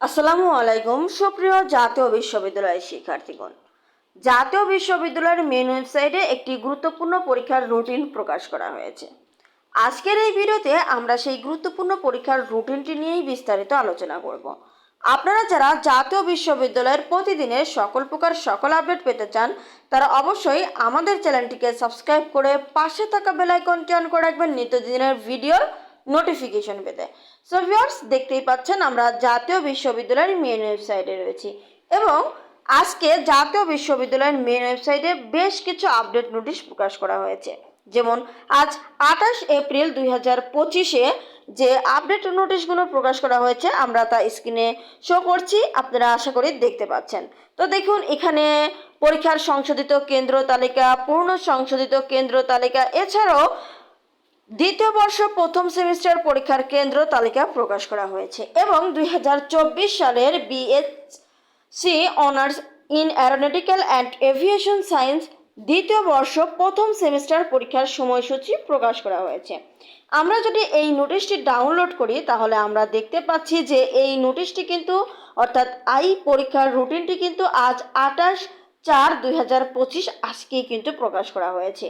আসসালামু আলাইকুম, সুপ্রিয় জাতীয় বিশ্ববিদ্যালয়ের শিক্ষার্থীগণ। জাতীয় বিশ্ববিদ্যালয়ের মেন ওয়েবসাইটে একটি গুরুত্বপূর্ণ পরীক্ষার রুটিন প্রকাশ করা হয়েছে। আজকের এই ভিডিওতে আমরা সেই গুরুত্বপূর্ণ পরীক্ষার রুটিনটি নিয়েই বিস্তারিত আলোচনা করব। আপনারা যারা জাতীয় বিশ্ববিদ্যালয়ের প্রতিদিনের সকল প্রকার সকল আপডেট পেতে চান, তারা অবশ্যই আমাদের চ্যানেলটিকে সাবস্ক্রাইব করে পাশে থাকা বেল আইকনটি অন করে রাখবেন। নিত্যদিনের ভিডিওর নোটিফিকেশন পেতে। সো ভিউয়ার্স দেখতেই পাচ্ছেন, আমরা জাতীয় বিশ্ববিদ্যালয়ের মেন ওয়েবসাইটে রয়েছি। এবং আজকে জাতীয় বিশ্ববিদ্যালয়ের মেন ওয়েবসাইটে বেশ কিছু আপডেট নোটিশ প্রকাশ করা হয়েছে। যেমন, আজ আঠাশ এপ্রিল দুই হাজার পঁচিশে যে আপডেট নোটিশগুলো প্রকাশ করা হয়েছে, আমরা তা স্ক্রিনে শো করছি। আপনারা আশা করি দেখতে পাচ্ছেন। তো দেখুন, এখানে পরীক্ষার সংশোধিত কেন্দ্র তালিকা, পূর্ণ সংশোধিত কেন্দ্র তালিকা, এছাড়াও দ্বিতীয় বর্ষ প্রথম সেমিস্টার পরীক্ষার কেন্দ্র তালিকা প্রকাশ করা হয়েছে এবং দু হাজার চব্বিশ সালের BSc honours in aeronautical and aviation science দ্বিতীয় বর্ষ প্রথম সেমিস্টার পরীক্ষার সময়সূচি প্রকাশ করা হয়েছে। আমরা যদি এই নোটিশটি ডাউনলোড করি, তাহলে আমরা দেখতে পাচ্ছি যে এই নোটিশটি কিন্তু অর্থাৎ আই পরীক্ষার রুটিনটি কিন্তু আজ আঠাশ চার দুই হাজার পঁচিশ আজকেই কিন্তু প্রকাশ করা হয়েছে।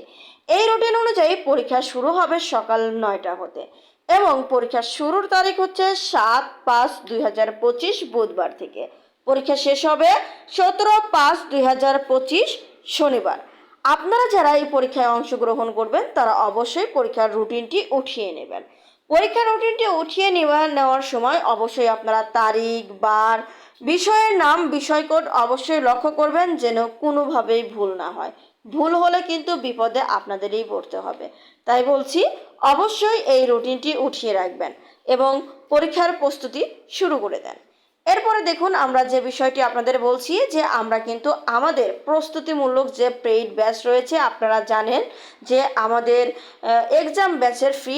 এই রুটিন অনুযায়ী পরীক্ষা শুরু হবে সকাল নয়টা হতে এবং পরীক্ষা শুরুর তারিখ হচ্ছে সাত পাঁচ দুই হাজার পঁচিশ বুধবার থেকে। পরীক্ষা শেষ হবে সতেরো পাঁচ দুই হাজার পঁচিশ শনিবার। আপনারা যারা এই পরীক্ষায় অংশগ্রহণ করবেন, তারা অবশ্যই পরীক্ষার রুটিনটি উঠিয়ে নেবেন। পরীক্ষার রুটিনটি উঠিয়ে নেওয়া নেওয়ার সময় অবশ্যই আপনারা তারিখ, বার বিষয়ের নাম, বিষয় কোড অবশ্যই লক্ষ্য করবেন যেন কোনোভাবেই ভুল না হয়। ভুল হলে কিন্তু বিপদে আপনাদেরই পড়তে হবে। তাই বলছি, অবশ্যই এই রুটিনটি উঠিয়ে রাখবেন এবং পরীক্ষার প্রস্তুতি শুরু করে দেন। এরপরে দেখুন, আমরা যে বিষয়টি আপনাদের বলছি যে আমরা কিন্তু আমাদের প্রস্তুতিমূলক যে পেইড ব্যাচ রয়েছে, আপনারা জানেন যে আমাদের এক্সাম ব্যাচের ফি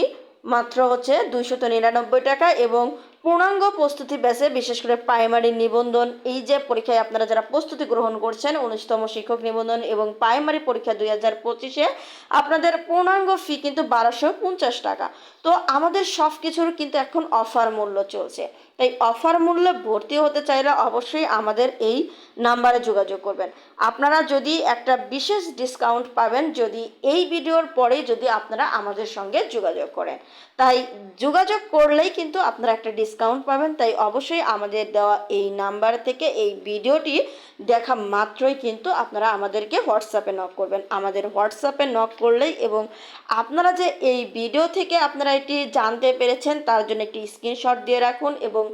মাত্র হচ্ছে দুইশত নিরানব্বই টাকা এবং পূর্ণাঙ্গ প্রস্তুতি ব্যাচে, বিশেষ করে প্রাইমারি নিবন্ধন, এই যে পরীক্ষায় আপনারা যারা প্রস্তুতি গ্রহণ করছেন, উনিশতম শিক্ষক নিবন্ধন এবং প্রাইমারি পরীক্ষা দুই হাজার পঁচিশে, আপনাদের পূর্ণাঙ্গ ফি কিন্তু বারোশো পঞ্চাশ টাকা। তো আমাদের সব কিছুর কিন্তু এখন অফার মূল্য চলছে। এই অফার মূল্যে ভর্তি হতে চাইলে অবশ্যই আমাদের এই নাম্বারে যোগাযোগ করবেন। আপনারা যদি একটা বিশেষ ডিসকাউন্ট পাবেন, যদি এই ভিডিওর পরে যদি আপনারা আমাদের সঙ্গে যোগাযোগ করেন। তাই যোগাযোগ করলেই কিন্তু আপনারা একটা ডিসকাউন্ট পাবেন, তাই অবশ্যই আমাদের দেওয়া এই নাম্বার থেকে এই ভিডিওটি দেখা মাত্রই কিন্তু আপনারা আমাদেরকে হোয়াটসঅ্যাপে নক করবেন। আমাদের হোয়াটসঅ্যাপে নক করলেই এবং আপনারা যে এই ভিডিও থেকে আপনারা এটি জানতে পেরেছেন, তার জন্য একটি স্ক্রিনশট দিয়ে রাখুন এবং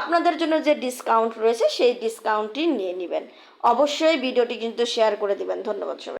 আপনাদের জন্য যে ডিসকাউন্ট রয়েছে, সেই ডিসকাউন্টটি নিয়ে নেবেন। অবশ্যই ভিডিওটি কিন্তু শেয়ার করে দেবেন। ধন্যবাদ সবাই।